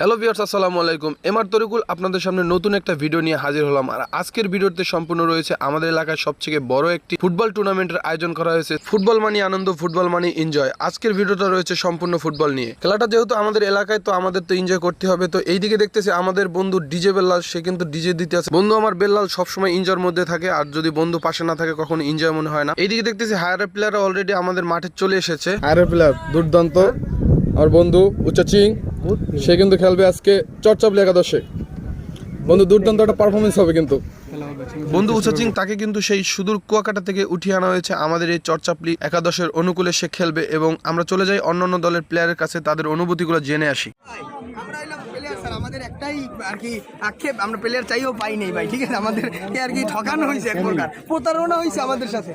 Hello viewers, আসসালামু আলাইকুম। MR Tarikul আপনাদের সামনে নতুন একটা ভিডিও নিয়ে হাজির হলাম। আর আজকের ভিডিওতে সম্পূর্ণ রয়েছে আমাদের এলাকায় সবথেকে বড় একটি ফুটবল টুর্নামেন্টের আয়োজন করা হয়েছে। ফুটবল মানি আনন্দ, ফুটবল মানি এনজয়। আজকের ভিডিওটা রয়েছে সম্পূর্ণ ফুটবল নিয়ে। খেলাটা যেহেতু আমাদের এলাকায়, তো আমাদের তো এনজয় করতে হবে। তো এইদিকে দেখতেছি আমাদের বন্ধু ডিজে বেল্লাল, সে কিন্তু ডিজে দিতে আছে। বন্ধু আমার বেল্লাল সবসময় ইনজয়ের মধ্যে থাকে, আর যদি বন্ধু পাশে না থাকে, কখনো এনজয় মনে হয় না। এইদিকে দেখতেছি হায়ার প্লেয়াররা অলরেডি আমাদের মাঠে চলে এসেছে। আরের প্লেয়ার, দুর্দান্ত। আর বন্ধু উচ্চা চিং। সে কিন্তু খেলবে আজকে চর্চাবলি একাদশে। বন্ধু দুর্দান্ত একটা পারফরমেন্স হবে কিন্তু। বন্ধু উচাচিং তাকে কিন্তু সেই সুদূর কুয়াকাটা থেকে উঠিয়ে আনা হয়েছে। আমাদের এই চর্চাপলি একাদশের অনুকূলে সে খেলবে এবং আমরা চলে যাই অন্যান্য দলের প্লেয়ারের কাছে তাদের অনুভূতিগুলো জেনে আসি। আমরা স্যার আমাদের একটাই আর কি আক্ষেপ আমরা প্লেয়ার চাইও পাই নাই ভাই ঠিক আছে? আমাদের আর কি ঠকানো হয়েছে এক প্রকার প্রতারণা হয়েছে আমাদের সাথে।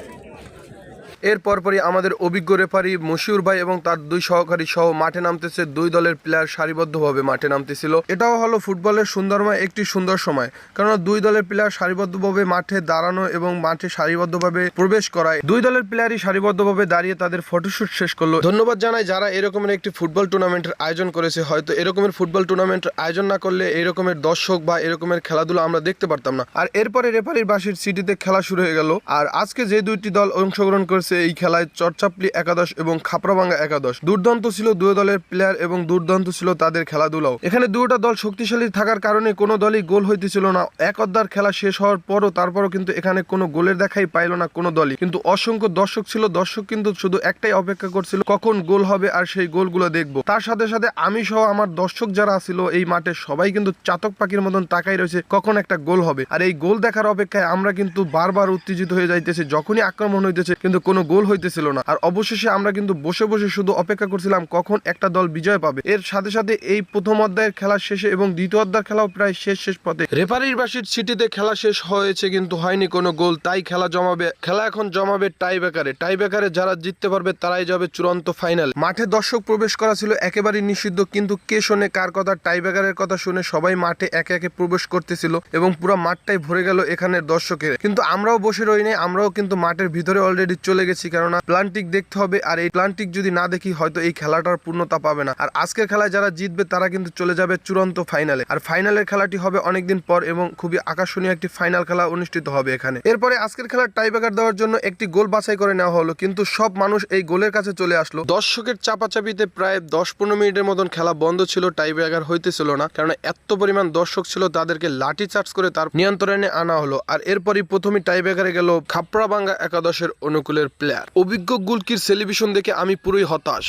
এর পরপরই আমাদের অভিজ্ঞ রেফারি মশিউর ভাই এবং তার দুই সহকারী সহ মাঠে নামতেছে। দুই দলের প্লেয়ার সারিবদ্ধভাবে মাঠে নামতেছিল। এটাও হলো ফুটবলের সুন্দরময় একটি সুন্দর সময়। কেননা দুই দলের প্লেয়ার সারিবদ্ধভাবে মাঠে দাঁড়ানো এবং মাঠে সারিবদ্ধভাবে প্রবেশ করায়। দুই দলের প্লেয়ারই সারিবদ্ধভাবে দাঁড়িয়ে তাদের ফটোশুট শেষ করল। ধন্যবাদ জানাই যারা এরকমের একটি ফুটবল টুর্নামেন্টের আয়োজন করেছে। হয়তো এরকমের ফুটবল টুর্নামেন্ট আয়োজন না করলে এরকমের দর্শক বা এরকমের খেলাধুলা আমরা দেখতে পারতাম না। আর এরপরে রেফারির বাসির সিটিতে খেলা শুরু হয়ে গেল। আর আজকে যে দুইটি দল অংশগ্রহণ করেছে এই খেলায় চরচাপলি একাদশ এবং খাপড়াভাঙ্গা একাদশ। দুর্দান্ত ছিল দুই দলের প্লেয়ার এবং দুর্দান্ত ছিল তাদের খেলাধুলাও। এখানে দুটা দল শক্তিশালী থাকার কারণে কোনো দলই গোল হইতেছিল না। এক অর্ধার খেলা শেষ হওয়ার পরও তারপরও কিন্তু এখানে কোনো গোলের দেখাই পাইলো না কোনো দলই। কিন্তু অসংখ্য দর্শক ছিল, দর্শক কিন্তু শুধু একটাই অপেক্ষা করছিল, কখন গোল হবে আর সেই গোলগুলো দেখব। তার সাথে সাথে আমি সহ আমার দর্শক যারা ছিল এই মাঠে সবাই কিন্তু চাতক পাখির মতন তাকাই রয়েছে, কখন একটা গোল হবে। আর এই গোল দেখার অপেক্ষায় আমরা কিন্তু বারবার উত্তেজিত হয়ে যাইতেছি, যখনই আক্রমণ হইতেছে কিন্তু কোনো গোল হইতেছিল না। আর অবশেষে আমরা কিন্তু বসে বসে শুধু অপেক্ষা করছিলাম কখন একটা দল বিজয় পাবে। এর সাথে সাথে এই প্রথম অধ্যায়ের খেলা শেষে এবং দ্বিতীয় অধ্যায়ের খেলাও প্রায় শেষ শেষ পথে। রেফারির বাসির সিটিতে খেলা শেষ হয়েছে কিন্তু হয়নি কোনো গোল, তাই খেলা জমাবে খেলা এখন জমাবে টাই বেকারে টাই বেকারে যারা জিততে পারবে তারাই যাবে চূড়ান্ত ফাইনাল। মাঠে দর্শক প্রবেশ করা ছিল একেবারেই নিষিদ্ধ, কিন্তু কে শোনে, কার কথা টাই বেকারের কথা শুনে সবাই মাঠে একে একে প্রবেশ করতেছিল এবং পুরো মাঠটাই ভরে গেল এখানের দর্শকের। কিন্তু আমরাও বসে রই নাই আমরাও কিন্তু মাঠের ভিতরে অলরেডি চলে গেছি কেননা প্লান্টিক দেখতে হবে আর এই প্লান্টিক যদি না দেখি হয়তো এই খেলাটার পূর্ণতা পাবে না। আর আজকের খেলায় যারা জিতবে, তারা কিন্তু চলে যাবে চূড়ান্ত ফাইনালে আর ফাইনালের খেলাটি হবে অনেকদিন পর এবং খুবই আকর্ষণীয় একটি ফাইনাল খেলা অনুষ্ঠিত হবে এখানে। এরপরে আজকের খেলার টাইব্রেকার দেওয়ার জন্য একটি গোল বাছাই করে নেওয়া হলো, কিন্তু সব মানুষ এই গোলের কাছে চলে আসলো। দর্শকের চাপাচাপিতে প্রায় দশ পনেরো মিনিটের মতন খেলা বন্ধ ছিল টাইব্রেকার হইতেছিল না কারণ এত পরিমাণ দর্শক ছিল, তাদেরকে লাঠি চার্জ করে তার নিয়ন্ত্রণে আনা হলো। আর এরপরই প্রথমে টাইব্রেকারে গেল খাপড়াবাঙ্গা একাদশের অনুকূলের প্লেয়ার অভিজ্ঞ গুলকির সেলিব্রেশন দেখে আমি পুরোই হতাশ।